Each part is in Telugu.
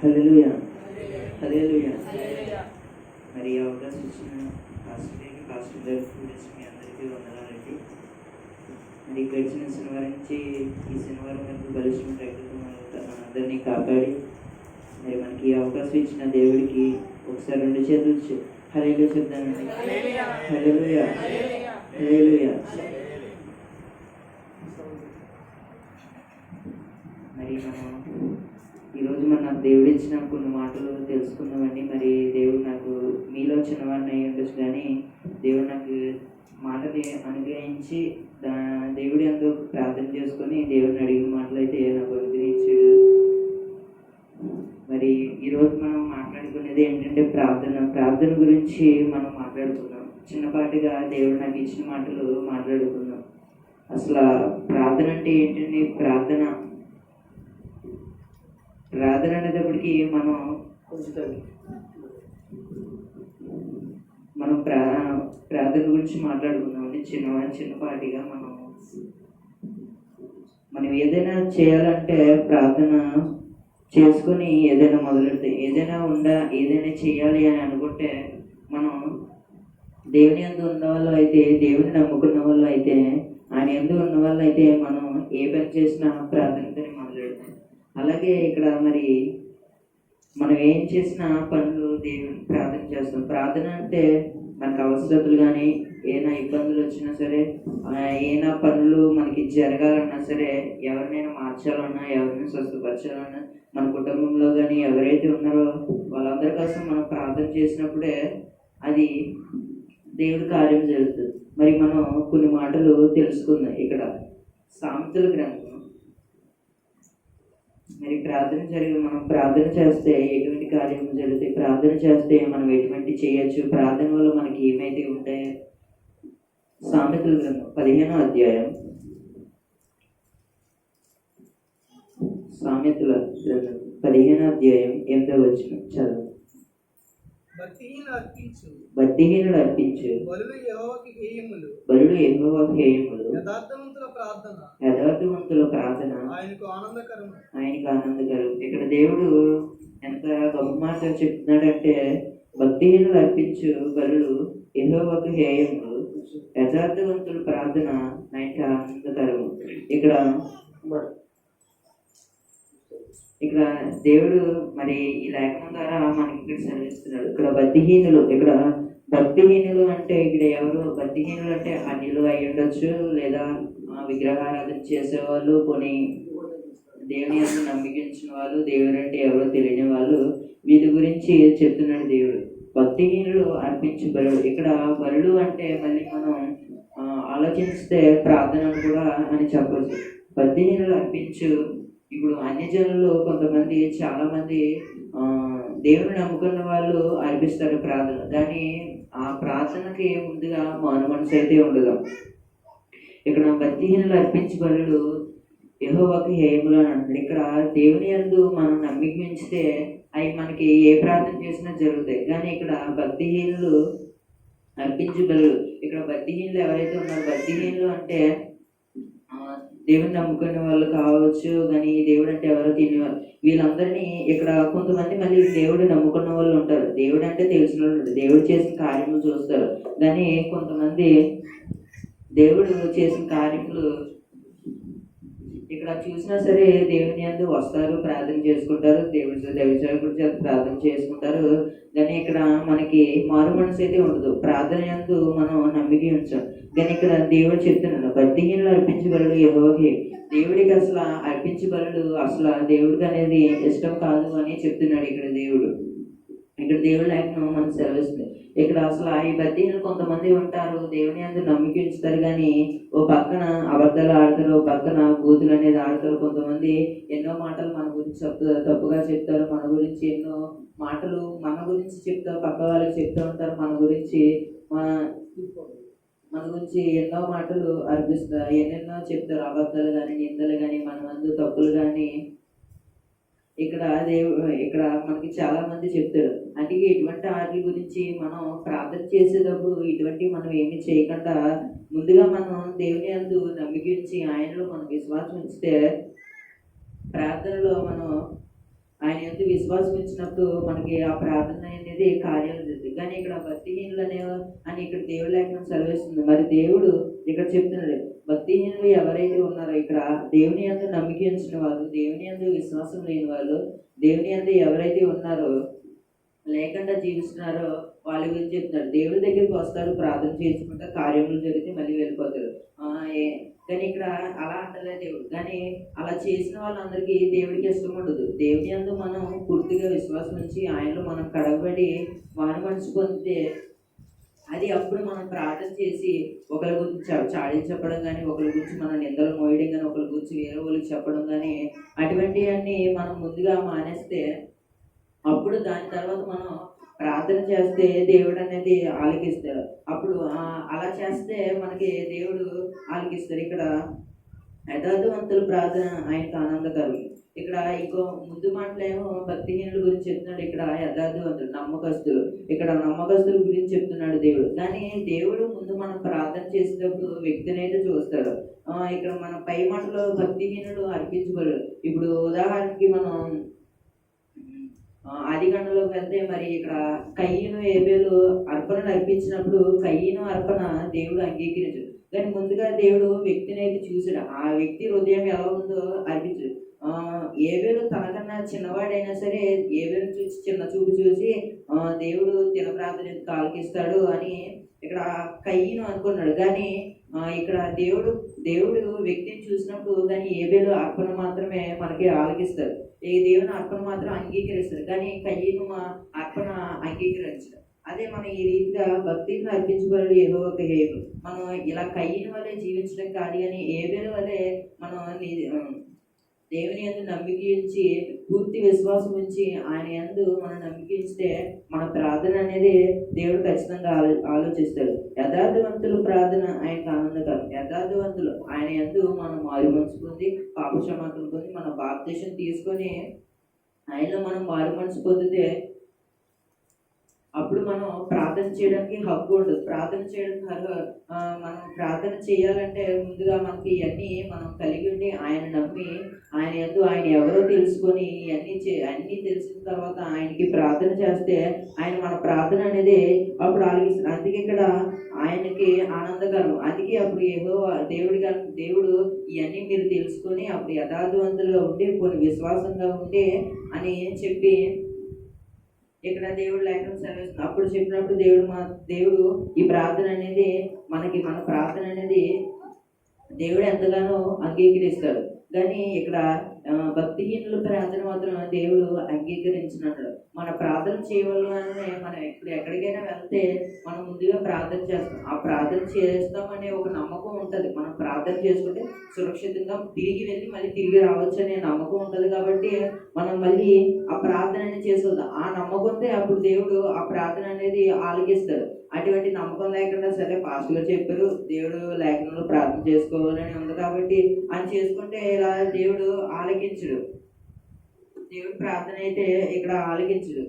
హల్లెలూయా హల్లెలూయా మరి అవకాశం ఇచ్చిన పాస్టర్కి పాస్టర్ గారి స్టూడెంట్స్ మీ అందరికీ వందనాలండి. మరి గడిచిన శనివారం నుంచి ఈ శనివారం వరకు బలిష్టం ప్రకృతం అందరినీ కాపాడి మరి మనకి అవకాశం ఇచ్చిన దేవుడికి ఒకసారి రెండు చేతులు హల్లెలూయా చెప్తానండి. హల్లెలూయా. హల్లెలూయా మరి మనం ఈరోజు మన నాకు దేవుడు ఇచ్చిన కొన్ని మాటలు తెలుసుకున్నామండి మరి దేవుడు నాకు మీలో చిన్నవాడిని అయి ఉండొచ్చు కానీ దేవుడు నాకు మాటని అనుగ్రహించి దా దేవుడి అందుకు ప్రార్థన చేసుకొని దేవుడిని అడిగిన మాటలు అయితే నాకు అనుగ్రహించాడు. మరి ఈరోజు మనం మాట్లాడుకునేది ఏంటంటే ప్రార్థన. ప్రార్థన గురించి మనం మాట్లాడుకున్నాం చిన్నపాటిగా దేవుడు నాకు ఇచ్చిన మాటలు మాట్లాడుకున్నాం అసలు ప్రార్థన అంటే ఏంటంటే ప్రార్థన ప్రార్థన అనేటప్పటికి మనం మనం ప్రా ప్రార్థన గురించి మాట్లాడుకుందాం చిన్న చిన్నపాటిగా మనం మనం ఏదైనా చేయాలంటే ప్రార్థన చేసుకొని ఏదైనా మొదలెడితే ఏదైనా ఉందా ఏదైనా చేయాలి అని అనుకుంటే మనం దేవుని ఎందు ఉన్న వాళ్ళు అయితే దేవుని నమ్ముకున్న వాళ్ళు అయితే ఆయన ఎందు ఉన్న వాళ్ళు అయితే మనం ఏ పని చేసినా ప్రార్థనతో అలాగే ఇక్కడ మరి మనం ఏం చేసినా పనులు దేవుని ప్రార్థన చేస్తాం. ప్రార్థన అంటే మనకు అవసరతలు కానీ ఏమైనా ఇబ్బందులు వచ్చినా సరే ఏమైనా పనులు మనకి జరగాలన్నా సరే ఎవరినైనా మార్చాలన్నా ఎవరినైనా స్వస్థపరచాలన్నా మన కుటుంబంలో కానీ ఎవరైతే ఉన్నారో వాళ్ళందరి కోసం మనం ప్రార్థన చేసినప్పుడే అది దేవుడి కార్యం జరుగుతుంది. మరి మనం కొన్ని మాటలు తెలుసుకుందాం ఇక్కడ. సామెతల గ్రంథం. మరి ప్రార్థన జరిగి మనం ప్రార్థన చేస్తే ఎటువంటి కార్యం జరుగుతాయి ప్రార్థన చేస్తే మనం ఎటువంటి చేయొచ్చు? ప్రార్థన వల్ల మనకి ఏమైతే ఉంటాయి? సామెతల గ్రంథం పదిహేనో అధ్యాయం. సామెతల గ్రంథం పదిహేనో అధ్యాయం ఎనిమిదో వచ్చిన చదువు. భక్తిహీన అర్పించు. బలులు యెహోవాకి హేయములు. బలుడు యథార్థవంతుల ప్రార్థన. యథార్థవంతుల ప్రార్థన. ఆయనకు ఆనందకరం. ఇక్కడ దేవుడు ఎంత గొప్ప మాట చెప్తున్నాడంటే భక్తిహీనులు అర్పించు బలులు ఎన్నోవకు హేయములు. యథార్థవంతుల ప్రార్థన ఆయనకి ఆనందకరము. ఇక్కడ ఇక్కడ దేవుడు మరి ఈ లేఖనం ద్వారా మనకి ఇక్కడ సెలవిస్తున్నాడు. ఇక్కడ భక్తిహీనులు ఇక్కడ భక్తిహీనులు అంటే ఇక్కడ ఎవరు? భక్తిహీనులు అంటే అన్యులు అయి ఉండొచ్చు లేదా విగ్రహారాధన చేసేవాళ్ళు కొన్ని దేవుని యొక్క నమ్మికించిన వాళ్ళు దేవుడు అంటే ఎవరో తెలియని వాళ్ళు. వీటి గురించి చెప్తున్నాడు దేవుడు. భక్తిహీనులు అర్పించు బరుడు ఇక్కడ బరుడు అంటే మళ్ళీ మనం ఆలోచిస్తే ప్రార్థన కూడా అని చెప్పచ్చు. భక్తిహీనులు అర్పించు ఇప్పుడు అన్ని కొంతమంది చాలామంది దేవుని నమ్ముకున్న వాళ్ళు అర్పిస్తారు ప్రార్థన. కానీ ఆ ప్రార్థనకి ముందుగా మాను మనసు అయితే ఉండదు. ఇక్కడ భక్తిహీనులు అర్పించే బలులు ఒక హేయములు అని అంటాడు ఇక్కడ దేవుని అందు మనం నమ్మిక ఉంచితే అవి మనకి ఏ ప్రార్థన చేసినా జరుగుతాయి. కానీ ఇక్కడ భక్తిహీనులు అర్పించు బలులు ఇక్కడ భక్తిహీనులు ఎవరైతే ఉన్నారో భక్తిహీనులు అంటే దేవుని నమ్ముకునే వాళ్ళు కావచ్చు కానీ దేవుడు అంటే ఎవరో తినేవాళ్ళు వీళ్ళందరినీ ఇక్కడ కొంతమంది మళ్ళీ దేవుడు నమ్ముకున్న వాళ్ళు ఉంటారు. దేవుడు అంటే తెలిసిన వాళ్ళు ఉంటారు. దేవుడు చేసిన కార్యములు చూస్తారు. కానీ కొంతమంది దేవుడు చేసిన కార్యములు ఇక్కడ చూసినా సరే దేవుని అందు వస్తారు ప్రార్థన చేసుకుంటారు. దేవుడి దైవసేవకుడి చేత ప్రార్థన చేసుకుంటారు. కానీ ఇక్కడ మనకి మారు మనసు అయితే ఉండదు. ప్రార్థన యందు మనం నమ్మిక ఉంచాం. కానీ ఇక్కడ దేవుడు చెప్తున్నాడు భక్తిహీనులు అర్పించబడు యహోహే దేవుడికి అసలు అర్పించబడు అసలు దేవుడికి అనేది ఇష్టం కాదు అని చెప్తున్నాడు ఇక్కడ దేవుడు. ఇక్కడ దేవుడు లేఖనం మనకు సెలవిస్తుంది ఇక్కడ అసలు ఈ బద్దీలు కొంతమంది ఉంటారు దేవుని అందరూ నమ్మికించుతారు కానీ ఓ పక్కన అబద్ధాలు ఆడతారు ఓ పక్కన బూతులు అనేది ఆడతారు. కొంతమంది ఎన్నో మాటలు మన గురించి చెప్తారు తప్పుగా చెప్తారు మన గురించి ఎన్నో మాటలు మన గురించి చెప్తారు పక్క వాళ్ళకి చెప్తూ ఉంటారు. మన గురించి మన మన గురించి ఎన్నో మాటలు అర్పిస్తారు ఎన్నెన్నో చెప్తారు. అబద్ధాలు కానీ నిందలు కానీ మన మందు తప్పులు కానీ ఇక్కడ దేవు ఇక్కడ మనకి చాలా మంది చెప్తారు. అంటే ఇటువంటి వాటి గురించి మనం ప్రార్థన చేసేటప్పుడు ఇటువంటి మనం ఏమి చేయకుండా ముందుగా మనం దేవుని అందు నమ్మికించి ఆయనలో మనం విశ్వాసం ఉంచితే ప్రార్థనలో మనం ఆయన ఎందు విశ్వాసం ఇచ్చినప్పుడు మనకి ఆ ప్రార్థన అనేది కార్యం జరుగుతుంది కానీ ఇక్కడ భక్తిహీనులు అనే అని ఇక్కడ దేవుడు లేఖనం సెలవిస్తుంది మరి దేవుడు ఇక్కడ చెప్తున్నాడు భక్తిహీనులు ఎవరైతే ఉన్నారో ఇక్కడ దేవుని అందు నమ్మిక ఉంచిన వాళ్ళు దేవుని అందు విశ్వాసం లేని వాళ్ళు దేవుని అందు ఎవరైతే ఉన్నారో లేకుండా జీవిస్తున్నారో వాళ్ళ గురించి చెప్తున్నాడు దేవుడి దగ్గరికి వస్తారు ప్రార్థన చేసుకుంటారు కార్యములు జరిగితే మళ్ళీ వెళ్ళిపోతారు. కానీ ఇక్కడ అలా అంటలే దేవుడు. కానీ అలా చేసిన వాళ్ళందరికీ దేవుడికి ఇష్టం ఉండదు. దేవుని అందు మనం పూర్తిగా విశ్వాసం ఉంచి ఆయనలో మనం కడగబడి వారి మనసు పొందితే అది అప్పుడు మనం ప్రార్థన చేసి ఒకరి గురించి చా- చాడీలు చెప్పడం కానీ ఒకరి గురించి మన నిందలు మోయడం కానీ ఒకరి గురించి వేరే వాళ్ళకి చెప్పడం కానీ అటువంటివన్నీ మనం ముందుగా మానేస్తే అప్పుడు దాని తర్వాత మనం ప్రార్థన చేస్తే దేవుడు అనేది ఆలకిస్తాడు అప్పుడు అలా చేస్తే మనకి దేవుడు ఆలకిస్తాడు ఇక్కడ యథార్థవంతుల ప్రార్థన ఆయనకు ఆనందకరం. ఇక్కడ ఇంకో ముందు మాటలేమో భక్తిహీనుల గురించి చెప్తున్నాడు. ఇక్కడ యథార్థవంతులు నమ్మకస్తులు. ఇక్కడ నమ్మకస్తుల గురించి చెప్తున్నాడు దేవుడు. కానీ దేవుడు ముందు మనం ప్రార్థన చేసేటప్పుడు వ్యక్తిని అయితే చూస్తాడు. ఇక్కడ మన పై మాటలో భక్తిహీనుడు అర్పించబడు. ఇప్పుడు ఉదాహరణకి మనం ఆ, వెళ్తే మరి ఇక్కడ కయ్యను ఏబేలు అర్పణను అర్పించినప్పుడు కయ్యను అర్పణ దేవుడు అంగీకరించడు. కానీ ముందుగా దేవుడు వ్యక్తిని అయితే చూసాడు ఆ వ్యక్తి హృదయం ఎలా ఉందో అర్పించడు. ఏవేలు ఏబేలు తనకన్నా చిన్నవాడైనా సరే ఏబేలు చూసి చిన్న చూపు చూసి దేవుడు తిన ప్రార్థన కాలకిస్తాడు అని ఇక్కడ కయ్యను అనుకున్నాడు. కానీ ఇక్కడ దేవుడు దేవుడు వ్యక్తిని చూసినప్పుడు కానీ ఏబేలు అర్పణ మాత్రమే మనకి ఆలకిస్తాడు. ఈ దేవుని అర్పణ మాత్రం అంగీకరిస్తారు కానీ కయ్యను మా అర్పణ అంగీకరించడం. అదే మనం ఈ రీతిగా భక్తిని అర్పించబడి ఏదో ఒక హేతు. మనం ఇలా కయ్యని వల్లే జీవించడం కాదు కానీ ఏవేల వల్లే మనం దేవుని యందు నమ్మిక ఉంచి పూర్తి విశ్వాసం ఉంచి ఆయన యందు మనం నమ్మిక ఇస్తే మన ప్రార్థన అనేది దేవుడు ఖచ్చితంగా ఆలో ఆలోచిస్తాడు. యథార్థవంతులు ప్రార్థన ఆయనకు ఆనందకరం. యథార్థవంతులు ఆయన యందు మనం మారు మనసు పొంది పాప పొంది మన బాప్తీసం తీసుకొని ఆయనలో మనం మారు మనసు పొందితే అప్పుడు మనం ప్రార్థన చేయడానికి హక్కు ఉండదు ప్రార్థన చేయడానికి హక్కు- మనం ప్రార్థన చేయాలంటే ముందుగా మనకి ఇవన్నీ మనం కలిగి ఉండి ఆయన నమ్మి ఆయన ఎందు ఆయన ఎవరో తెలుసుకొని ఇవన్నీ చే అన్నీ తెలిసిన తర్వాత ఆయనకి ప్రార్థన చేస్తే ఆయన మన ప్రార్థన అనేది అప్పుడు ఆలకిస్తారు అందుకే ఇక్కడ ఆయనకి ఆనందకరం. అందుకే అప్పుడు ఏదో దేవుడి దేవుడు ఇవన్నీ మీరు తెలుసుకొని అప్పుడు యథార్థవంతులుగా ఉండి కొన్ని విశ్వాసంగా ఉండి అని చెప్పి ఇక్కడ దేవుడు లేఖనం సెలవిస్తుంది అప్పుడు చెప్పినప్పుడు దేవుడు మా దేవుడు ఈ ప్రార్థన అనేది మనకి మన ప్రార్థన అనేది దేవుడు ఎంతగానో అంగీకరిస్తాడు. కానీ ఇక్కడ భక్తిహీనుల ప్రార్థన మాత్రం దేవుడు అంగీకరించినట్లు. మన ప్రార్థన చేయవలనే మనం ఇప్పుడు ఎక్కడికైనా వెళ్తే మనం ముందుగా ప్రార్థన చేస్తాం. ఆ ప్రార్థన చేస్తామనే ఒక నమ్మకం ఉంటుంది. మనం ప్రార్థన చేసుకుంటే సురక్షితంగా తిరిగి వెళ్ళి మళ్ళీ తిరిగి రావచ్చు అనే నమ్మకం ఉంటుంది కాబట్టి మనం మళ్ళీ ఆ ప్రార్థన అనేది చేసేద్దాం. ఆ నమ్మకంతో అప్పుడు దేవుడు ఆ ప్రార్థన అనేది ఆలకిస్తాడు. అటువంటి నమ్మకం లేకుండా సరే పాస్టర్ చెప్పారు దేవుడు లేఖనంలో ప్రార్థన చేసుకోవాలని ఉంది కాబట్టి అని చేసుకుంటే ఇలా దేవుడు ఆలకించడు. దేవుడు ప్రార్థన అయితే ఇక్కడ ఆలకించడు.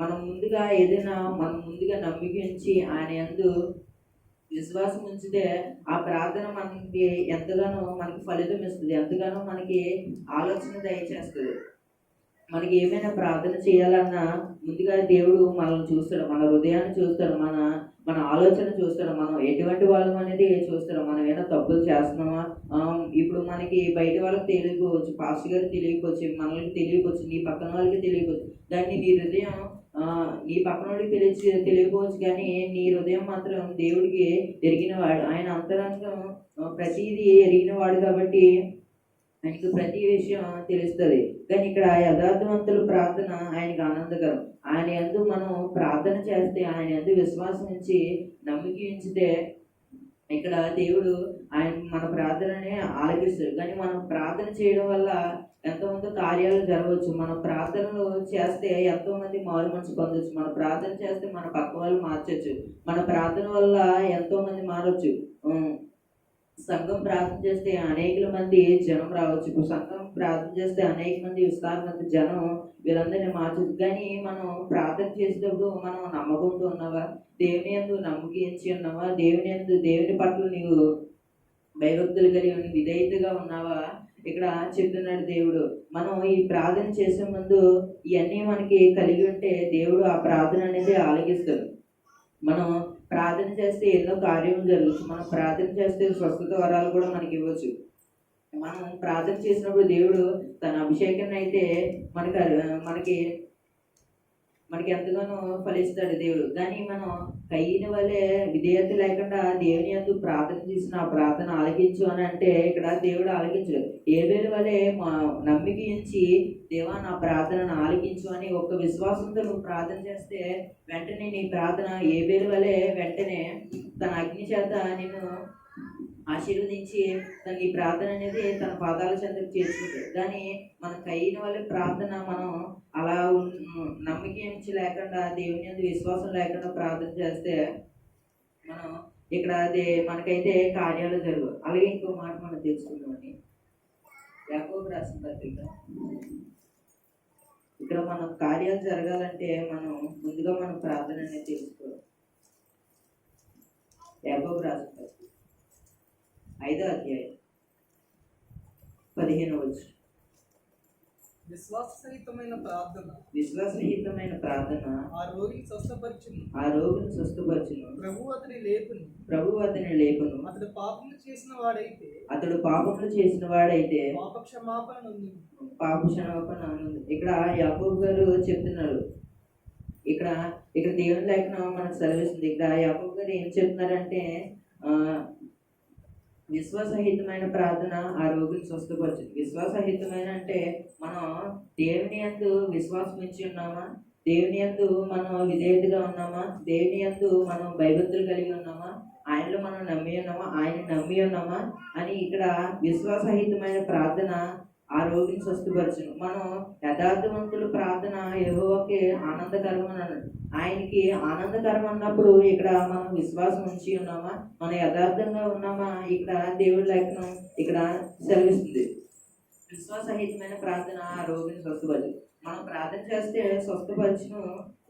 మనం ముందుగా ఏదైనా మనం ముందుగా నమ్మికించి ఆయన ఎందు విశ్వాసం ఉంచితే ఆ ప్రార్థన మనకి ఎంతగానో మనకి ఫలితం ఇస్తుంది ఎంతగానో మనకి ఆలోచన దయచేస్తుంది. మనకి ఏమైనా ప్రార్థన చేయాలన్నా ముందుగా దేవుడు మనల్ని చూస్తాడు మన హృదయాన్ని చూస్తాడు మన మన ఆలోచన చూస్తాడు మనం ఎటువంటి వాళ్ళం అనేది చూస్తాడు మనం ఏమైనా తప్పులు చేస్తున్నామా? ఇప్పుడు మనకి బయట వాళ్ళకి తెలియకపోవచ్చు పాస్టర్ గారికి తెలియకపోవచ్చు మనకి తెలియకపోవచ్చు నీ పక్కన వాళ్ళకి తెలియకపోవచ్చు. దాన్ని నీ హృదయం నీ పక్కన వాళ్ళకి తెలియ తెలియకపోవచ్చు కానీ నీ హృదయం మాత్రం దేవుడికి ఎరిగినవాడు. ఆయన అంతరంగం ప్రతిదీ ఎరిగినవాడు కాబట్టి ఆయనకు ప్రతి విషయం తెలుస్తుంది. కానీ ఇక్కడ యథార్థవంతుల ప్రార్థన ఆయనకు ఆనందకరం. ఆయన ఎందు మనం ప్రార్థన చేస్తే ఆయన ఎందు విశ్వాసం ఉంచి నమ్మిక ఉంచితే ఇక్కడ దేవుడు ఆయన మన ప్రార్థననే ఆలకిస్తాడు. కానీ మనం ప్రార్థన చేయడం వల్ల ఎంతోమంది కార్యాలు జరగవచ్చు. మనం ప్రార్థనలు చేస్తే ఎంతో మంది మారు మనసు పొందొచ్చు. మన ప్రార్థన చేస్తే మన పక్క వాళ్ళు మార్చవచ్చు మన ప్రార్థన వల్ల ఎంతోమంది మారవచ్చు మారొచ్చు. సంఘం ప్రార్థన చేస్తే అనేక మంది జనం రావచ్చు? ఇప్పుడు సంఘం ప్రార్థన చేస్తే అనేక మంది విస్తార జనం వీళ్ళందరినీ మార్చదు కానీ మనం ప్రార్థన చేసేటప్పుడు మనం నమ్మకంతో ఉన్నావా? దేవుని ఎందు నమ్మకించి ఉన్నావా? దేవుని ఎందు దేవుని పట్ల నీవు భయభక్తులు కలిగి ఉండి విధేయతగా ఉన్నావా? ఇక్కడ చెప్తున్నాడు దేవుడు. మనం ఈ ప్రార్థన చేసే ముందు ఇవన్నీ మనకి కలిగి ఉంటే దేవుడు ఆ ప్రార్థన అనేది ఆలకిస్తాడు. మనం ప్రార్థన చేస్తే ఎన్నో కార్యం జరగచ్చు మనం ప్రార్థన చేస్తే స్వస్థత వరాలు కూడా మనకి ఇవ్వచ్చు. మనం ప్రార్థన చేసినప్పుడు దేవుడు తన అభిషేకాన్ని అయితే మనకి మనకి మనకి ఎంతగానో ఫలిస్తాడు దేవుడు. కానీ మనం కయ్యిన వల్లే విధేయత లేకుండా దేవుని ఎందుకు ప్రార్థన చేసిన ఆ ప్రార్థన ఆలకించు అని అంటే ఇక్కడ దేవుడు ఆలకించడు. ఏబేలు వలె మా నమ్మికించి దేవా నా ప్రార్థనను ఆలకించు అని ఒక విశ్వాసంతో నువ్వు ప్రార్థన చేస్తే వెంటనే నీ ప్రార్థన ఏబేలు వలె వెంటనే తన అగ్ని చేత నేను ఆశీర్వదించి తన ఈ ప్రార్థన అనేది తన పాదాల చెందకు చేర్చుకుంటాడు కానీ మన కయ్యిన వాళ్ళ ప్రార్థన మనం అలా నమ్మకం లేకుండా దేవుని మీద విశ్వాసం లేకుండా ప్రార్థన చేస్తే మనం ఇక్కడ అదే మనకైతే కార్యాలు జరుగు అలాగే ఇంకో మాట మనం తెలుసుకుందామని యాకోబు రాసిన పత్రిక. ఇక్కడ మనం కార్యాలు జరగాలంటే మనం ముందుగా మనం ప్రార్థన అనేది తెలుసుకోవాలి యాకోబు రాసిన పత్రిక. ఐదో అధ్యాయం. పదిహేను వచ్చు విశ్వాససహితమైన ప్రార్థన. విశ్వాసరహితమైన ప్రార్థన ఆ రోగిని స్వస్థపరిచును. ఆ రోగిని స్వస్థపరచును. ప్రభు అతని లేపును. ప్రభు అతని లేపును. అతడు పాపములు చేసిన వాడైతే అతడు పాపములు చేసిన వాడైతే పాప క్షమాపణ పాప క్షమాపణ ఇక్కడ యాకోబు గారు చెప్తున్నారు. ఇక్కడ ఇక్కడ దేవుని లేఖనం మనకు సెలవిస్తుంది. ఇక్కడ యాకోబు గారు ఏం చెప్తున్నారంటే విశ్వాసహితమైన ప్రార్థన ఆ రోగులు స్వస్థపరచు. విశ్వాసహితమైన అంటే మనం దేవుని అందు విశ్వాసం ఇచ్చి ఉన్నామా? దేవుని యందు మనం విధేయతగా ఉన్నామా? దేవుని యందు మనం భయభక్తులు కలిగి ఉన్నామా? ఆయనలో మనం నమ్మి ఉన్నామా? ఆయన నమ్మి ఉన్నామా? అని ఇక్కడ విశ్వాసహితమైన ప్రార్థన ఆ రోగిని స్వస్థపరచును మనం యథార్థవంతుల ప్రార్థన యెహోవాకి ఆనందకరం అని అన్నాడు ఆయనకి ఆనందకరం అన్నప్పుడు ఇక్కడ మనం విశ్వాసం ఉంచి ఉన్నామా? మనం యథార్థంగా ఉన్నామా? ఇక్కడ దేవుడి లేఖనం ఇక్కడ సెలవిస్తుంది. విశ్వాసహితమైన ప్రార్థన ఆ రోగిని స్వస్థపరచు మనం ప్రార్థన చేస్తే స్వస్థపరచును.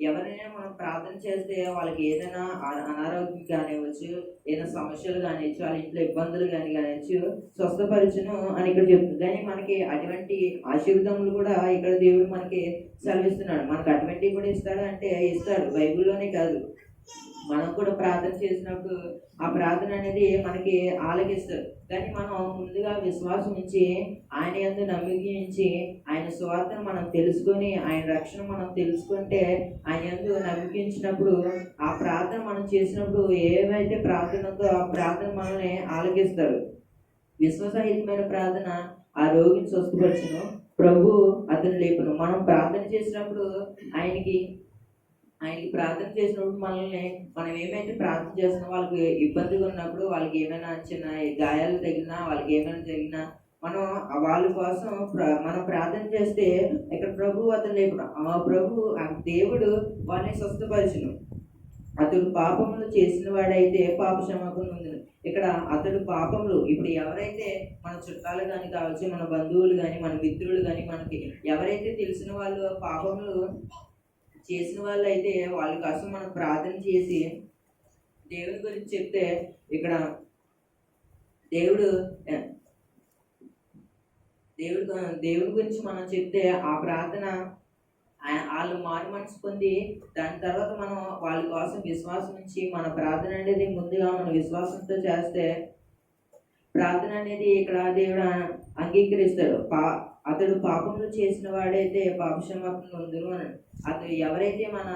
ఎవరైనా మనం ప్రార్థన చేస్తే వాళ్ళకి ఏదైనా అన- అనారోగ్యం కానివ్వచ్చు ఏదైనా సమస్యలు కానివ్వచ్చు వాళ్ళ ఇంట్లో ఇబ్బందులు కానీ కానివ్వచ్చు స్వస్థపరచును అని ఇక్కడ చెప్తుంది. కానీ మనకి అటువంటి ఆశీర్వాదములు కూడా ఇక్కడ దేవుడు మనకి సెలవిస్తున్నాడు. మనకు అటువంటివి కూడా ఇస్తాడు అంటే ఇస్తాడు. బైబిల్లోనే కాదు. మనం కూడా ప్రార్థన చేసినప్పుడు ఆ ప్రార్థన అనేది మనకి ఆలకిస్తాడు కానీ మనం ముందుగా విశ్వాసం ఇచ్చి ఆయన ఎందు నమ్మిక ఆయన స్వార్థను మనం తెలుసుకొని ఆయన రక్షణ మనం తెలుసుకుంటే ఆయన ఎందు నమ్మికించినప్పుడు ఆ ప్రార్థన మనం చేసినప్పుడు ఏవైతే ప్రార్థన ఉందో ఆ ప్రార్థన మనల్ని ఆలకిస్తాడు విశ్వసహితమైన ప్రార్థన ఆ రోగిని స్వస్థపరచను. ప్రభు అతను లేపును. మనం ప్రార్థన చేసినప్పుడు ఆయనకి ఆయనకి ప్రార్థన చేసినప్పుడు మనల్ని మనం ఏమైతే ప్రార్థన చేస్తున్నా వాళ్ళకి ఇబ్బందిగా ఉన్నప్పుడు వాళ్ళకి ఏమైనా చిన్న గాయాలు తగిలినా వాళ్ళకి ఏమైనా జరిగినా మనం వాళ్ళ కోసం ప్ర- మనం ప్రార్థన చేస్తే ఇక్కడ ప్రభు అతను లేకుండా ఆ ప్రభు ఆ దేవుడు వాళ్ళని స్వస్థపరచును. అతడు పాపములు చేసిన వాడైతే పాప క్షమాపణ ఉందిను ఇక్కడ అతడు పాపములు ఇప్పుడు ఎవరైతే మన చుట్టాలు కానీ కావచ్చు మన బంధువులు కానీ మన మిత్రులు కానీ మనకి ఎవరైతే తెలిసిన వాళ్ళు పాపములు చేసిన వాళ్ళు అయితే వాళ్ళ కోసం మనం ప్రార్థన చేసి దేవుడి గురించి చెప్తే ఇక్కడ దేవుడు దేవుడు దేవుడి గురించి మనం చెప్తే ఆ ప్రార్థన వాళ్ళు మారు మనసు పొంది దాని తర్వాత మనం వాళ్ళ కోసం విశ్వాసం నుంచి మన ప్రార్థన అనేది ముందుగా మన విశ్వాసంతో చేస్తే ప్రార్థన అనేది ఇక్కడ దేవుడు అంగీకరిస్తాడు. పా అతడు పాపములు చేసిన వాడైతే పాపక్షమాపణ ఉందరు అని. అతడు ఎవరైతే మన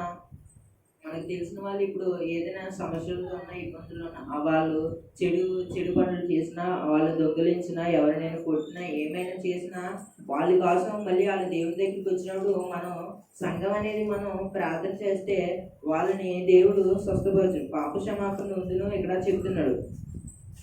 మనకు తెలిసిన వాళ్ళు ఇప్పుడు ఏదైనా సమస్యలతో ఉన్న ఇబ్బందులు ఉన్నా వాళ్ళు చెడు చెడు పనులు చేసినా వాళ్ళు దొంగలించినా ఎవరినైనా కొట్టినా ఏమైనా చేసినా వాళ్ళ కోసం మళ్ళీ వాళ్ళ దేవుడి దగ్గరికి వచ్చినప్పుడు మనం సంఘం అనేది మనం ప్రార్థన చేస్తే వాళ్ళని దేవుడు స్వస్థపరచు పాప క్షమాపణ ఉందినో ఇక్కడ చెప్తున్నాడు.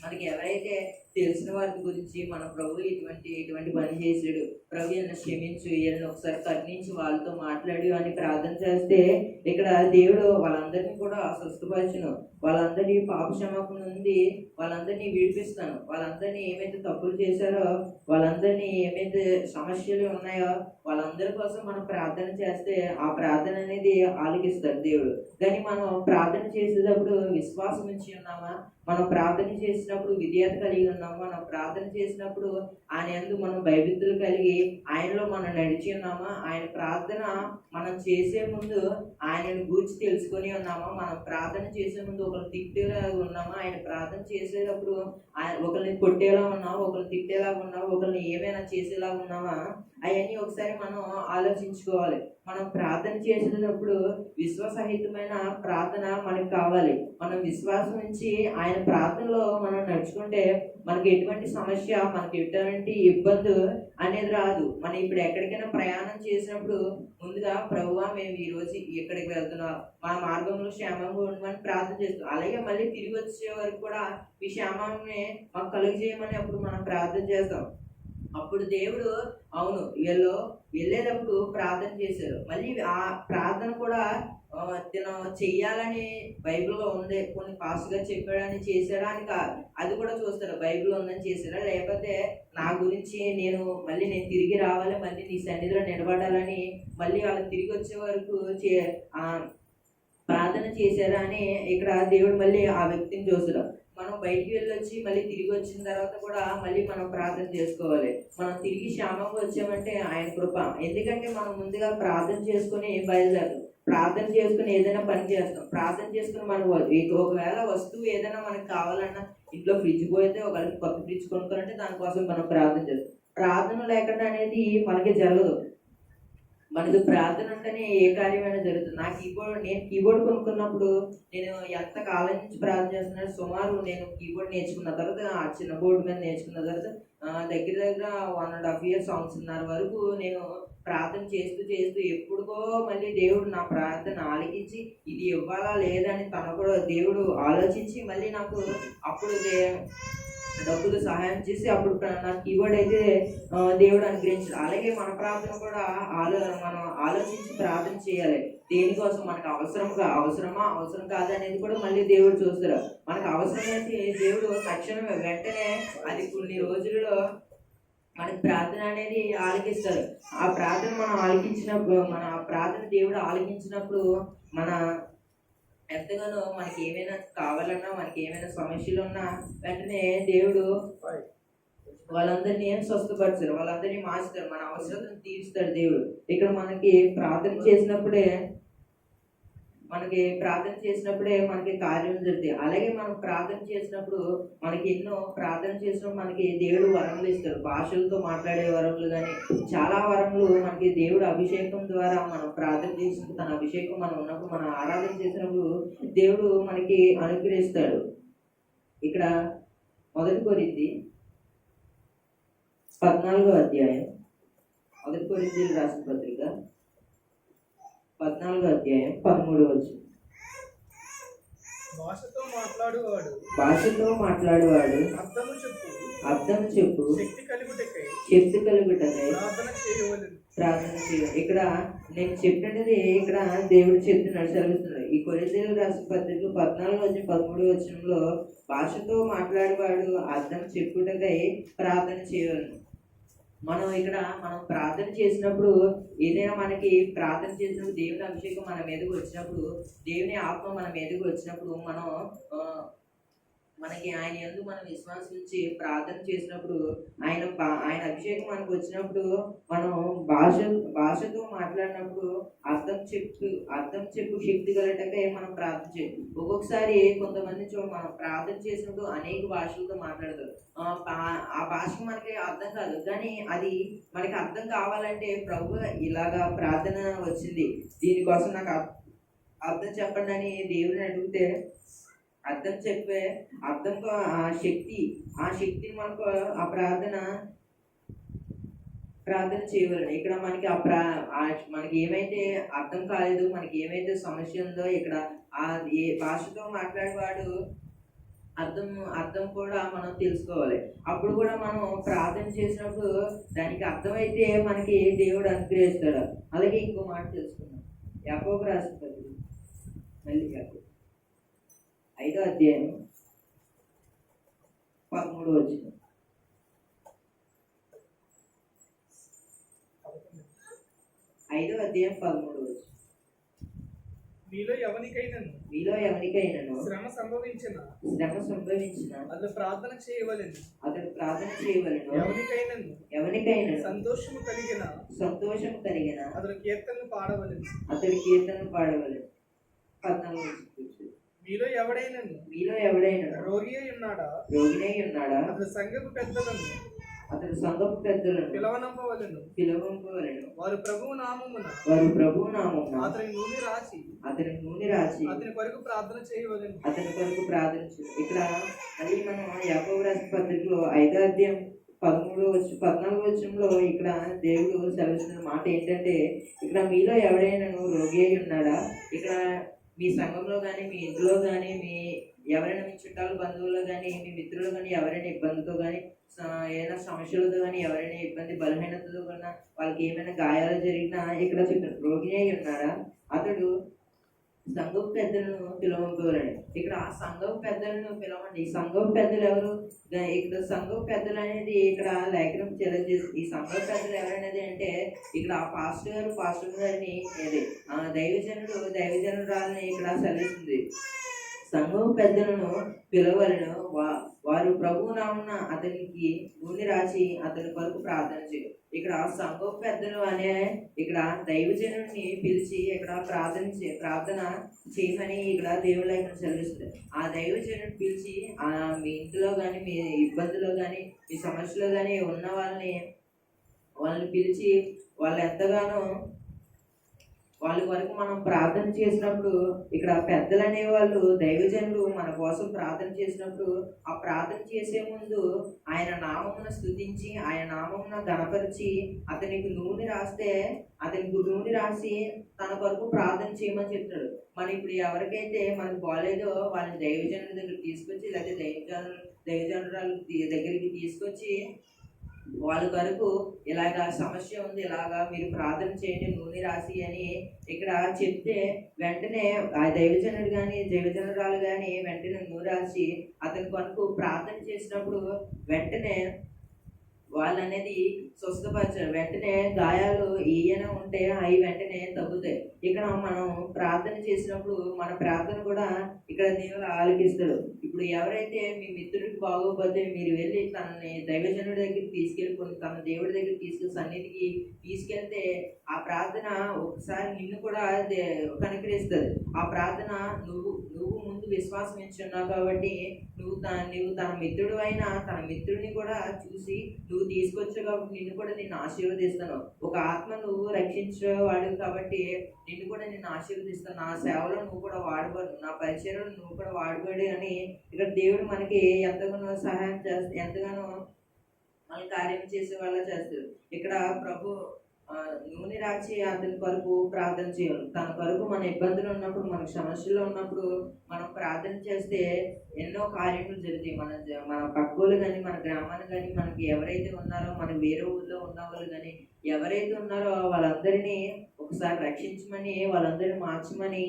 మనకి ఎవరైతే తెలిసిన వారి గురించి మన ప్రభు ఇటువంటి ఇటువంటి పని చేసాడు ప్రభు ఎన్న క్షమించు ఈయన ఒకసారి కరుణించి వాళ్ళతో మాట్లాడు అని ప్రార్థన చేస్తే ఇక్కడ దేవుడు వాళ్ళందరినీ కూడా స్వస్థపరచును వాళ్ళందరి పాప క్షమాపణ ఉంది. వాళ్ళందరినీ విడిపిస్తాను వాళ్ళందరినీ ఏమైతే తప్పులు చేశారో వాళ్ళందరినీ ఏమైతే సమస్యలు ఉన్నాయో వాళ్ళందరి కోసం మనం ప్రార్థన చేస్తే ఆ ప్రార్థన అనేది ఆలకిస్తాడు దేవుడు. కానీ మనం ప్రార్థన చేసేటప్పుడు విశ్వాసం ఇచ్చి ఉన్నామా? మనం ప్రార్థన చేసినప్పుడు విధేయత కలిగి ఉన్నాము? మనం ప్రార్థన చేసినప్పుడు ఆయన యందు మనం భయభక్తులు కలిగి ఆయనలో మనం నడిచి ఉన్నామా? ఆయన ప్రార్థన మనం చేసే ముందు ఆయనను గూర్చి తెలుసుకొని ఉన్నామా? మనం ప్రార్థన చేసే ముందు ఒకరు తిట్టుగా ఉన్నామా? ఆయన ప్రార్థన చేసేటప్పుడు ఒకరిని కొట్టేలా ఉన్నావా? ఒకరిని తిట్టేలా ఉన్నావా? ఒకరిని ఏమైనా చేసేలా ఉన్నావా? అవన్నీ ఒకసారి మనం ఆలోచించుకోవాలి. మనం ప్రార్థన చేసినప్పుడు విశ్వసహితమైన ప్రార్థన మనకు కావాలి. మనం విశ్వాసం నుంచి ఆయన ప్రార్థనలో మనం నడుచుకుంటే మనకి ఎటువంటి సమస్య మనకి ఎటువంటి ఇబ్బంది అనేది రాదు. మనం ఇప్పుడు ఎక్కడికైనా ప్రయాణం చేసినప్పుడు ముందుగా ప్రభువా మేము ఈ రోజు ఎక్కడికి వెళ్తున్నాం? మా మార్గంలో క్షేమంగా ఉండమని ప్రార్థన చేస్తాం అలాగే మళ్ళీ తిరిగి వచ్చే వరకు కూడా ఈ క్షేమాన్ని మాకు కలుగజేయమని అప్పుడు మనం ప్రార్థన చేస్తాం. అప్పుడు దేవుడు అవును వీళ్ళు వెళ్ళేటప్పుడు ప్రార్థన చేశారు మళ్ళీ ఆ ప్రార్థన కూడా ఆ, తిన చెయ్యాలని బైబిల్లో ఉండే కొన్ని ఫాస్ట్గా చెప్పాడని చేశాడా అని కాదు. అది కూడా చూస్తారు బైబిల్ ఉందని చేశారా లేకపోతే నా గురించి నేను మళ్ళీ నేను తిరిగి రావాలి మళ్ళీ నీ సన్నిధిలో నిలబడాలని మళ్ళీ వాళ్ళు తిరిగి వచ్చే వరకు చే ప్రార్థన చేశారా అని ఇక్కడ దేవుడు మళ్ళీ ఆ వ్యక్తిని చూస్తారు మనం బయటికి వెళ్ళొచ్చి మళ్ళీ తిరిగి వచ్చిన తర్వాత కూడా మళ్ళీ మనం ప్రార్థన చేసుకోవాలి. మనం తిరిగి క్షేమంగా వచ్చామంటే ఆయన కృప. ఎందుకంటే మనం ముందుగా ప్రార్థన చేసుకొని బయలుదేరుతాం ప్రార్థన చేసుకుని ఏదైనా పని చేస్తాం. ప్రార్థన చేసుకుని మనం ఒకవేళ వస్తువు ఏదైనా మనకు కావాలన్నా ఇంట్లో ఫ్రిడ్జ్ పోతే ఒకవేళ కొత్త ఫ్రిడ్జ్ కొనుక్కోవాలంటే దానికోసం మనం ప్రార్థన చేస్తాం. ప్రార్థన లేకుండా అనేది మనకి జరగదు. మనకు ప్రార్థన ఉంటేనే ఏ కార్యమైనా జరుగుతుంది. నా కీబోర్డ్ నేను కీబోర్డ్ కొనుక్కున్నప్పుడు నేను ఎంత కాలం నుంచి ప్రార్థన చేస్తున్నాను సుమారు నేను కీబోర్డ్ నేర్చుకున్న తర్వాత ఆ చిన్న బోర్డు మీద నేర్చుకున్న తర్వాత దగ్గర దగ్గర వన్ అండ్ హాఫ్ ఇయర్ సంవత్సరంన్నర వరకు నేను ప్రార్థన చేస్తూ చేస్తూ ఎప్పుడుకో మళ్ళీ దేవుడు నా ప్రార్థన ఆలకించి ఇది ఇవ్వాలా లేదని తన కూడా దేవుడు ఆలోచించి మళ్ళీ నాకు అప్పుడు దే- డబ్బులు సహాయం చేసి అప్పుడు నాకు నా అయితే దేవుడు అనుగ్రహించాడు. అలాగే మన ప్రార్థన కూడా ఆలో మనం ఆలోచించి ప్రార్థన చేయాలి. దేనికోసం? మనకు అవసరంగా అవసరమా? అవసరం కాదా అనేది కూడా మళ్ళీ దేవుడు చూస్తారు. మనకు అవసరమైతే దేవుడు తక్షణమే వెంటనే అది కొన్ని రోజులలో మనకి ప్రార్థన అనేది ఆలకిస్తారు. ఆ ప్రార్థన మనం ఆలకించినప్పుడు మన ప్రార్థన దేవుడు ఆలకించినప్పుడు మన ఎంతగానో మనకి ఏమైనా కావాలన్నా మనకి ఏమైనా సమస్యలు ఉన్నా వెంటనే దేవుడు వాళ్ళందరినీ స్వస్థపరచారు వాళ్ళందరినీ మార్చుతారు మన అవసరాలను తీరుస్తాడు దేవుడు. ఇక్కడ మనకి ప్రార్థన చేసినప్పుడే మనకి ప్రార్థన చేసినప్పుడే మనకి కార్యం జరుగుతాయి. అలాగే మనం ప్రార్థన చేసినప్పుడు మనకి ఎన్నో ప్రార్థన చేసినప్పుడు మనకి దేవుడు వరములు ఇస్తారు. భాషలతో మాట్లాడే వరములు కానీ చాలా వరములు మనకి దేవుడు అభిషేకం ద్వారా మనం ప్రార్థన చేసిన తన అభిషేకం మనం ఉన్నప్పుడు మనం ఆరాధన చేసినప్పుడు దేవుడు మనకి అనుగ్రహిస్తాడు. ఇక్కడ మొదటి కొరింది పద్నాలుగో అధ్యాయం. మొదటి కొరింది రాసిన పత్రిక. పద్నాలుగో అధ్యాయం పదమూడు వచ్చి భాషతో మాట్లాడువాడు. భాషతో మాట్లాడేవాడు. అర్థము చెప్పు. అర్థం చెప్పు. శక్తి కలుగుటకై. శక్తి కలుగుటకై ప్రార్థన చేయవలెను. ప్రార్థన చేయాలి ఇక్కడ నేను చెప్పినది ఇక్కడ దేవుడు చెప్తున్నాడు సెలవిస్తున్నాడు. ఈ కొరింథీయులకు రాసిన పత్రికలు పద్నాలుగు వచ్చి పదమూడు వచనంలో భాషతో మాట్లాడేవాడు అర్థం చెప్పుటకై ప్రార్థన చేయాలి మనం ఇక్కడ మనం ప్రార్థన చేసినప్పుడు ఏదైనా మనకి ప్రార్థన చేసినప్పుడు దేవుని అభిషేకం మన మీదకి వచ్చినప్పుడు దేవుని ఆత్మ మన మీదకి వచ్చినప్పుడు మనం ఆ, మనకి ఆయన ఎందు మనం విశ్వాసం ఉంచి ప్రార్థన చేసినప్పుడు ఆయన ఆయన అభిషేకం మనకు వచ్చినప్పుడు మనం భాష భాషతో మాట్లాడినప్పుడు అర్థం చెప్పు అర్థం చెప్పు శక్తి కలటకే మనం ప్రార్థన చేయాలి ఒక్కొక్కసారి కొంతమంది మనం ప్రార్థన చేసినప్పుడు అనేక భాషలతో మాట్లాడతారు. ఆ భాషకు మనకి అర్థం కాదు. కానీ అది మనకి అర్థం కావాలంటే ప్రభు ఇలాగా ప్రార్థన వచ్చింది. దీనికోసం నాకు అర్థం చెప్పండి అని దేవుడిని అడిగితే అర్థం చెప్పే అర్థం ఆ శక్తి ఆ శక్తిని మనకు ఆ ప్రార్థన ప్రార్థన చేయవలను. ఇక్కడ మనకి ఆ ప్రా మనకి ఏమైతే అర్థం కాలేదు మనకి ఏమైతే సమస్య ఉందో ఇక్కడ ఆ ఏ భాషతో మాట్లాడేవాడు అర్థం అర్థం కూడా మనం తెలుసుకోవాలి. అప్పుడు కూడా మనం ప్రార్థన చేసినప్పుడు దానికి అర్థమైతే మనకి దేవుడు అనుగ్రహిస్తాడు. అలాగే ఇంకో మాట తెలుసుకున్నాం యాకోబు రాసిన మళ్ళీ యాకోబు. ఐదో అధ్యాయం పదమూడు వచ్చిన ఐదో అధ్యాయం పదమూడు మీలో ఎవరికైనాను మీలో ఎవరికైనాను శ్రమ సంభవించిన శ్రమ సంభవించిన అతను ప్రార్థన చేయవలెను. అతడు ప్రార్థన చేయవలను. ఎవరికైనాను ఎవరికైనా సంతోషము కలిగిన సంతోషం కలిగిన అతను కీర్తనలు పాడవలెను. అతడి కీర్తన పాడవలను. పద్నాలుగు. మీలో ఎవడైనాను మీలో ఎవడైనా రోగి ఉన్నాడా? రోగినై ఉన్నాడా? అతడు సంఘపు పెద్దలను అతడు సంఘపు పెద్దలను పిలవనంపవలను. పిలవంపవలను. వారు ప్రభువు నామమున వారు ప్రభు నామం అతని నూనె రాసి అతని నూనె రాసి అతని కొరకు ప్రార్థన చేయవలెను. అతని కొరకు ప్రార్థించు ఇక్కడ అది మనం యాకోబు రాసిన పత్రికలో ఐదో అధ్యాయం పదమూడు వచ్చి పద్నాలుగు వచ్చంలో ఇక్కడ దేవుడు సెలవుస్తున్న మాట ఏంటంటే ఇక్కడ మీలో ఎవరైనా రోగి అయి ఉన్నాడా? ఇక్కడ మీ సంఘంలో కానీ మీ ఇంట్లో కానీ మీ ఎవరైనా మీ చుట్టాలు బంధువులు కానీ మీ మిత్రులు కానీ ఎవరైనా ఇబ్బందితో కానీ ఏదైనా సమస్యలతో కానీ ఎవరైనా ఇబ్బంది బలహీనతతో కన్నా వాళ్ళకి ఏమైనా గాయాలు జరిగినా ఇక్కడ రోగి అయి ఉన్నారా అతడు సంఘం పెద్దలను పిలవంకోవాలండి ఇక్కడ ఆ సంఘం పెద్దలను పిలవండి. ఈ పెద్దలు ఎవరు? ఇక్కడ సంఘం పెద్దలు అనేది ఇక్కడ లేఖనం తెలియజేసి ఈ సంఘం పెద్దలు ఎవరనేది అంటే ఇక్కడ ఆ పాస్టర్ గారు పాస్టర్ గారిని ఏది? ఆ దైవజనుడు దైవజనురాలని ఇక్కడ సెలవుస్తుంది. సంఘం పెద్దలను పిలవలను వా- వారు ప్రభు నామున అతనికి భూమి రాసి అతని కొరకు ప్రార్థన చేయరు ఇక్కడ సంఘం పెద్దలు అనే ఇక్కడ దైవజనుడిని పిలిచి ఇక్కడ ప్రార్థన చే- ప్రార్థన చేయమని ఇక్కడ దేవుళ్ళ ఇక్కడ చదివిస్తుంది ఆ దైవజనుడిని పిలిచి ఆ మీ ఇంట్లో కానీ మీ ఇబ్బందులో కానీ మీ సమస్యలో కానీ ఉన్న వాళ్ళని వాళ్ళని పిలిచి వాళ్ళు ఎంతగానో వాళ్ళ వరకు మనం ప్రార్థన చేసినప్పుడు ఇక్కడ పెద్దలు అనేవాళ్ళు దైవజనులు మన కోసం ప్రార్థన చేసినప్పుడు ఆ ప్రార్థన చేసే ముందు ఆయన నామమున స్థుతించి ఆయన నామమున గణపరిచి అతనికి నూనె రాస్తే అతనికి నూనె రాసి తన కొరకు ప్రార్థన చేయమని చెప్తాడు. మనం ఇప్పుడు ఎవరికైతే మనకు బాగాలేదో వాళ్ళని దైవజనుల దగ్గర తీసుకొచ్చి లేకపోతే దైవజను దైవజనురాల దగ్గరికి తీసుకొచ్చి వాళ్ళ వరకు ఇలాగా సమస్య ఉంది ఇలాగా మీరు ప్రార్థన చేయండి నూనె రాసి అని ఇక్కడ చెప్తే వెంటనే ఆ దైవజనుడు కానీ దైవజనురాలు కానీ వెంటనే నూనె రాసి అతని కొరకు ప్రార్థన చేసినప్పుడు వెంటనే వాళ్ళనేది స్వస్థపరచారు వెంటనే గాయాలు ఈయన ఉంటే అవి వెంటనే తగ్గుతాయి. ఇక్కడ మనం ప్రార్థన చేసినప్పుడు మన ప్రార్థన కూడా ఇక్కడ దేవుడు ఆలకిస్తాడు. ఇప్పుడు ఎవరైతే మీ మిత్రుడికి బాగోకపోతే మీరు వెళ్ళి తనని దైవజనుడి దగ్గరికి తీసుకెళ్ళిపోయి తన దేవుడి దగ్గరికి తీసుకెళ్ళి సన్నిధికి తీసుకెళ్తే ఆ ప్రార్థన ఒకసారి నిన్ను కూడా దే- కనికరిస్తుంది. ఆ ప్రార్థన నువ్వు నువ్వు ముందు విశ్వాసం ఇచ్చున్నావు కాబట్టి నువ్వు తన నువ్వు తన మిత్రుడు అయినా తన మిత్రుడిని కూడా చూసి నువ్వు తీసుకొచ్చావు కాబట్టి నిన్ను కూడా నేను ఆశీర్వదిస్తాను. ఒక ఆత్మ నువ్వు రక్షించేవాడు కాబట్టి నిన్ను కూడా నేను ఆశీర్వదిస్తాను. నా సేవలో నువ్వు కూడా వాడబడు. నా పరిచయంలో నువ్వు కూడా వాడబడి అని ఇక్కడ దేవుడు మనకి ఎంతగానో సహాయం చేస్తా ఎంతగానో మన కార్యం చేసే వాళ్ళ చేస్తారు. ఇక్కడ ప్రభు నూనె రాచి అతని కొరకు ప్రార్థన చేయాలి. తన కొరకు మన ఇబ్బందులు ఉన్నప్పుడు మనకు సమస్యలు ఉన్నప్పుడు మనం ప్రార్థన చేస్తే ఎన్నో కార్యములు జరుగుతాయి. మన మన పక్కలు కానీ మన గ్రామాన్ని కానీ మనకి ఎవరైతే ఉన్నారో మన వేరే ఊళ్ళో ఉన్న వాళ్ళు కానీ ఎవరైతే ఉన్నారో వాళ్ళందరినీ ఒకసారి రక్షించమని వాళ్ళందరినీ మార్చమని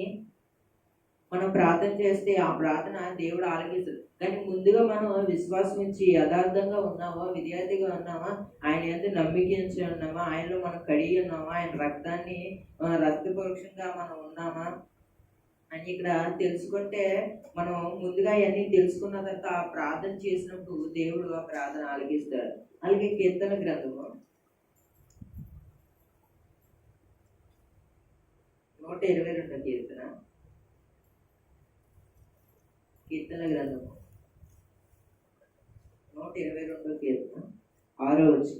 మనం ప్రార్థన చేస్తే ఆ ప్రార్థన దేవుడు ఆలకిస్తాడు. కానీ ముందుగా మనం విశ్వాసం ఇచ్చి యథార్థంగా ఉన్నామా విద్యార్థిగా ఉన్నామా ఆయన ఎంత నమ్మికించి ఉన్నామా ఆయనలో మనం కడిగి ఉన్నామా ఆయన రక్తాన్ని ఆ, రక్త పరోక్షంగా మనం ఉన్నామా అని ఇక్కడ తెలుసుకుంటే మనం ముందుగా అవన్నీ తెలుసుకున్న తర్వాత ఆ ప్రార్థన చేసినప్పుడు దేవుడు ఆ ప్రార్థన ఆలకిస్తాడు. అలాగే కీర్తన గ్రంథము. నూట ఇరవై రెండో కీర్తన కీర్తన గ్రంథము నూట ఇరవై రెండో కీర్తన ఆరో వచ్చి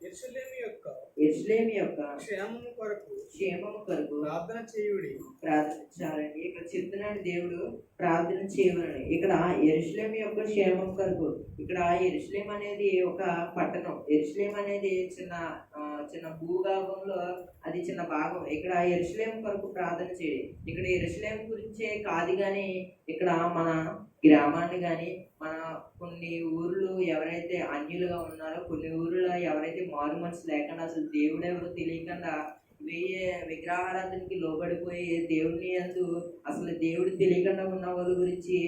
యెరూషలేము యొక్క ఎస్లేమి యొక్క క్షేమము కొరకు క్షేమము కొరకు ప్రార్థన చేయుడి. ప్రార్థించాలండి. ఇక్కడ చెప్తున్నాడు దేవుడు ప్రార్థన చేయమని ఇక్కడ ఎరుశ్లేం యొక్క క్షేమం కొరకు ఇక్కడ ఎరుశ్లేం అనేది ఒక పట్టణం. ఎరుశ్లేం అనేది చిన్న చిన్న భూభాగంలో అది చిన్న భాగం. ఇక్కడ ఎరుశ్లేం కొరకు ప్రార్థన చేయండి. ఇక్కడ ఎరుశ్లేం గురించే కాదు కానీ ఇక్కడ మన గ్రామాన్ని కానీ మన కొన్ని ఊర్లు ఎవరైతే అన్యులుగా ఉన్నారో కొన్ని ఊర్లో ఎవరైతే మారు మనసు లేకుండా అసలు దేవుడెవరు తెలియకుండా వేయే విగ్రహారాధనకి లోబడిపోయి దేవుడిని అందు అసలు దేవుడు తెలియకుండా ఉన్న వాళ్ళ గురించి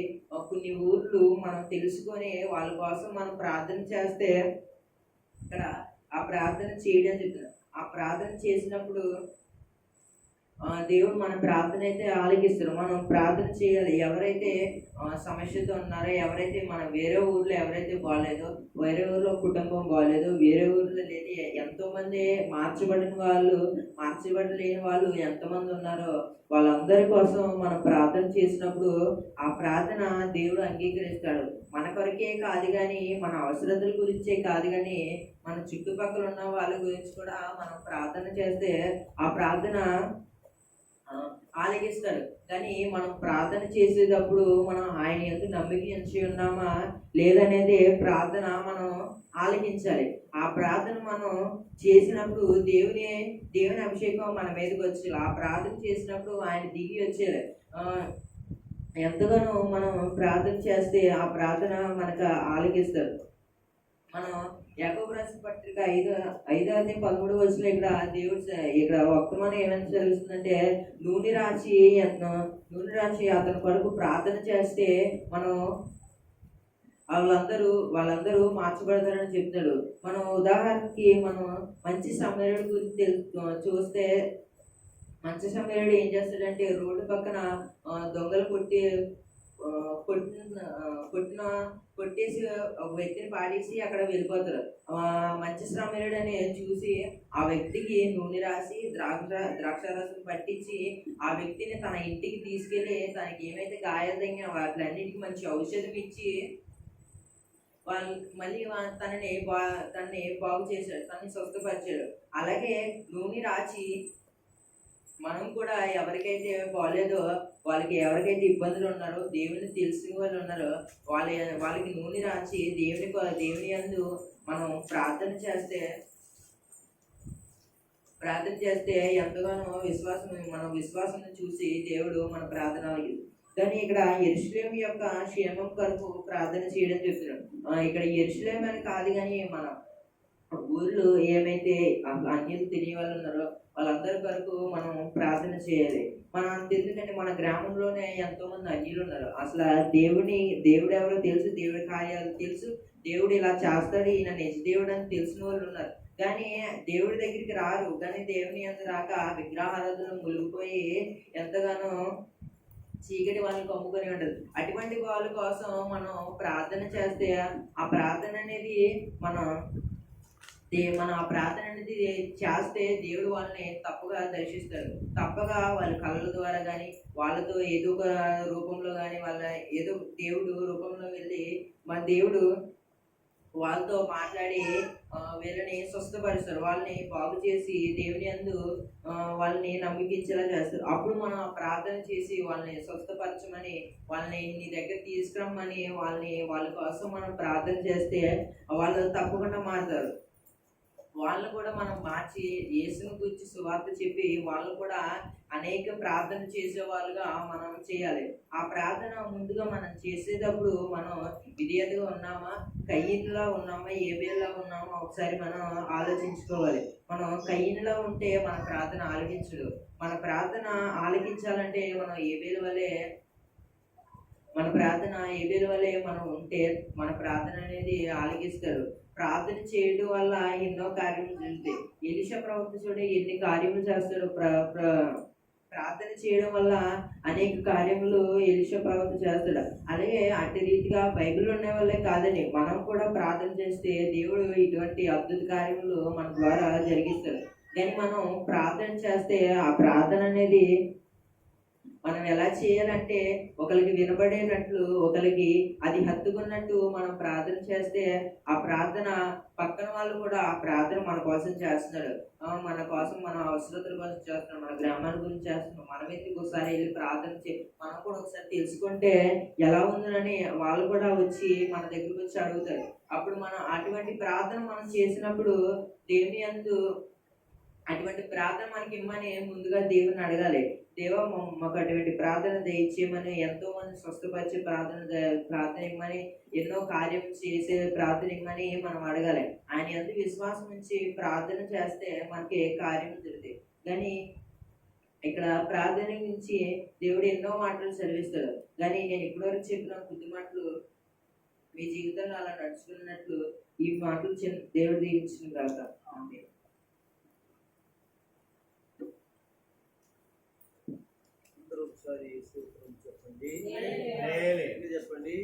కొన్ని ఊర్లు మనం తెలుసుకొని వాళ్ళ కోసం మనం ప్రార్థన చేస్తే ఇక్కడ ఆ ప్రార్థన చేయడం చెప్తున్నారు ఆ ప్రార్థన చేసినప్పుడు దేవుడు మన ప్రార్థన అయితే ఆలకిస్తారు మనం ప్రార్థన చేయాలి. ఎవరైతే సమస్యతో ఉన్నారో ఎవరైతే మనం వేరే ఊర్లో ఎవరైతే బాగాలేదో వేరే ఊర్లో కుటుంబం బాగాలేదు వేరే ఊర్లో లేని ఎంతోమంది మార్చబడిన వాళ్ళు మార్చబడలేని వాళ్ళు ఎంతమంది ఉన్నారో వాళ్ళందరి కోసం మనం ప్రార్థన చేసినప్పుడు ఆ ప్రార్థన దేవుడు అంగీకరిస్తాడు. మన కొరకే కాదు కానీ మన అవసరతల గురించే కాదు కానీ మన చుట్టుపక్కల ఉన్న వాళ్ళ గురించి కూడా మనం ప్రార్థన చేస్తే ఆ ప్రార్థన ఆ, ఆలకిస్తాడు కానీ మనం ప్రార్థన చేసేటప్పుడు మనం ఆయన ఎందుకు నమ్మిక ఎంచి ఉన్నామా? లేదనేది ప్రార్థన మనం ఆలకించాలి. ఆ ప్రార్థన మనం చేసినప్పుడు దేవుని దేవుని అభిషేకం మన మీదకి వచ్చేది. ఆ ప్రార్థన చేసినప్పుడు ఆయన దిగి వచ్చేది. ఎంతగానో మనం ప్రార్థన చేస్తే ఆ ప్రార్థన మనకు ఆలకిస్తారు. మనం యాకోబు రాసిన పత్రిక ఐదో ఐదో అది పదమూడు వచ్చిన ఇక్కడ దేవుడు ఇక్కడ వర్తమానం ఏమని తెలుస్తుందంటే నూనె రాసి ఎంత నూనె రాసి అతని కొరకు ప్రార్థన చేస్తే మనం వాళ్ళందరూ వాళ్ళందరూ మార్చబడతారని చెప్తాడు. మనం ఉదాహరణకి మనం మంచి సమరుడు గురించి తెలుసు చూస్తే మంచి సమరుడు ఏం చేస్తాడంటే రోడ్డు పక్కన దొంగలు కొట్టి కొట్టిన కొట్టిన కొట్టేసి ఒక వ్యక్తిని పాడేసి అక్కడ వెళ్ళిపోతారు. మంచి శ్రమరుడు చూసి ఆ వ్యక్తికి నూనె రాసి ద్రాక్ష ద్రాక్షారసం పట్టించి ఆ వ్యక్తిని తన ఇంటికి తీసుకెళ్ళి తనకి ఏమైతే గాయాలు తగిన వాటిలన్నిటికీ మంచి ఔషధం ఇచ్చి వాళ్ళు మళ్ళీ తనని బా తనని బాగు చేశాడు తనని స్వస్థపరిచాడు. అలాగే నూనె రాచి మనం కూడా ఎవరికైతే బాగాలేదో వాళ్ళకి ఎవరికైతే ఇబ్బందులు ఉన్నారో దేవుని తెలిసిన వాళ్ళు ఉన్నారో వాళ్ళ వాళ్ళకి నూనె రాచి దేవుని దేవుని యందు మనం ప్రార్థన చేస్తే ప్రార్థన చేస్తే ఎంతగానో విశ్వాసం మన విశ్వాసం చూసి దేవుడు మన ప్రార్థన ఆలకిస్తాడు. కానీ ఇక్కడ ఎరుశ్లేం యొక్క క్షేమం కొరకు ప్రార్థన చేయడం చెప్తున్నాడు ఇక్కడ ఎరుశ్లేం అని కాదు కానీ మనం ఊర్లో ఏమైతే అన్యులు తినే వాళ్ళు ఉన్నారో వాళ్ళందరి వరకు మనం ప్రార్థన చేయాలి. మన ఎందుకంటే మన గ్రామంలోనే ఎంతో మంది అన్యులు ఉన్నారు. అసలు దేవుని దేవుడు ఎవరో తెలుసు దేవుడి కార్యాలు తెలుసు. దేవుడు ఇలా చేస్తాడు ఈయన నిజ దేవుడు అని తెలిసిన వాళ్ళు ఉన్నారు. కానీ దేవుడి దగ్గరికి రారు. కానీ దేవుని అందు రాక విగ్రహారాధనలు మునిగిపోయి ఎంతగానో చీకటి వాళ్ళని కమ్ముకొని ఉండదు అటువంటి వాళ్ళ కోసం మనం ప్రార్థన చేస్తే ఆ ప్రార్థన అనేది మనం మనం ఆ ప్రార్థన అనేది చేస్తే దేవుడు వాళ్ళని తప్పుగా దర్శిస్తారు తప్పగా వాళ్ళ కళ్ళ ద్వారా కానీ వాళ్ళతో ఏదో ఒక రూపంలో కానీ వాళ్ళ ఏదో దేవుడు రూపంలో వెళ్ళి మన దేవుడు వాళ్ళతో మాట్లాడి వీళ్ళని స్వస్థపరుస్తారు. వాళ్ళని బాగు చేసి దేవుని అందు వాళ్ళని నమ్మకించేలా చేస్తారు. అప్పుడు మనం ప్రార్థన చేసి వాళ్ళని స్వస్థపరచమని వాళ్ళని నీ దగ్గర తీసుకురమ్మని వాళ్ళని వాళ్ళ కోసం మనం ప్రార్థన చేస్తే వాళ్ళు తప్పకుండా మారుతారు. వాళ్ళు కూడా మనం మార్చి యేసుని గురించి సువార్త చెప్పి వాళ్ళు కూడా అనేక ప్రార్థన చేసే వాళ్ళుగా మనం చేయాలి. ఆ ప్రార్థన ముందుగా మనం చేసేటప్పుడు మనం విధేయతగా ఉన్నామా? కయ్యిన్లా ఉన్నామా? ఏబేలా ఉన్నామా? ఒకసారి మనం ఆలోచించుకోవాలి. మనం కయ్యిన్లా ఉంటే మన ప్రార్థన ఆలకించడు. మన ప్రార్థన ఆలకించాలంటే మనం ఏబేల వలె మన ప్రార్థన ఏబేల వలె మనం ఉంటే మన ప్రార్థన అనేది ఆలకిస్తారు. ప్రార్థన చేయడం వల్ల ఎన్నో కార్యములు జరుగుతాయి. ఎలిష ప్రవక్త చూడే ఎన్ని కార్యములు చేస్తాడు. ప్ర ప్రార్థన చేయడం వల్ల అనేక కార్యములు ఎలిష ప్రవక్త చేస్తాడు. అలాగే అటు రీతిగా బైబిల్ ఉండే వాళ్ళే కాదని మనం కూడా ప్రార్థన చేస్తే దేవుడు ఇటువంటి అద్భుత కార్యములు మన ద్వారా జరిగిస్తాడు. కానీ మనం ప్రార్థన చేస్తే ఆ ప్రార్థన అనేది మనం ఎలా చేయాలంటే ఒకరికి వినబడేటట్లు ఒకరికి అది హత్తుకున్నట్టు మనం ప్రార్థన చేస్తే ఆ ప్రార్థన పక్కన వాళ్ళు కూడా ఆ ప్రార్థన మన కోసం చేస్తున్నారు. మన కోసం మన అవసరతల కోసం చేస్తున్నాం మన గ్రామాల గురించి చేస్తున్నాం మనం ఎందుకు ఒకసారి వెళ్ళి ప్రార్థన చే మనం కూడా ఒకసారి తెలుసుకుంటే ఎలా ఉందని వాళ్ళు కూడా వచ్చి మన దగ్గరకు వచ్చి అడుగుతారు. అప్పుడు మనం అటువంటి ప్రార్థన మనం చేసినప్పుడు దేవుని అందు అటువంటి ప్రార్థన మనకి ఇమ్మని ముందుగా దేవుని అడగాలి. దేవా మాకు అటువంటి ప్రార్థన దయచేయమని ఎంతో మంది స్వస్థపరిచి ప్రార్థన ప్రార్థన ఇమ్మని ఎన్నో కార్యం చేసే ప్రార్థన ఇమ్మని మనం అడగాలి. ఆయన ఎంత విశ్వాసం ఉంచి ప్రార్థన చేస్తే మనకి ఏ కార్యం జరుగుతాయి కానీ ఇక్కడ ప్రార్థన గురించి దేవుడు ఎన్నో మాటలు చదివిస్తాడు కానీ నేను ఇప్పటివరకు చెప్పిన కొద్ది మాటలు మీ జీవితంలో అలా నడుచుకున్నట్లు ఈ మాటలు చిన్న దేవుడు దీవించిన కాక ఒకసారి చెప్పండి. చెప్పండి.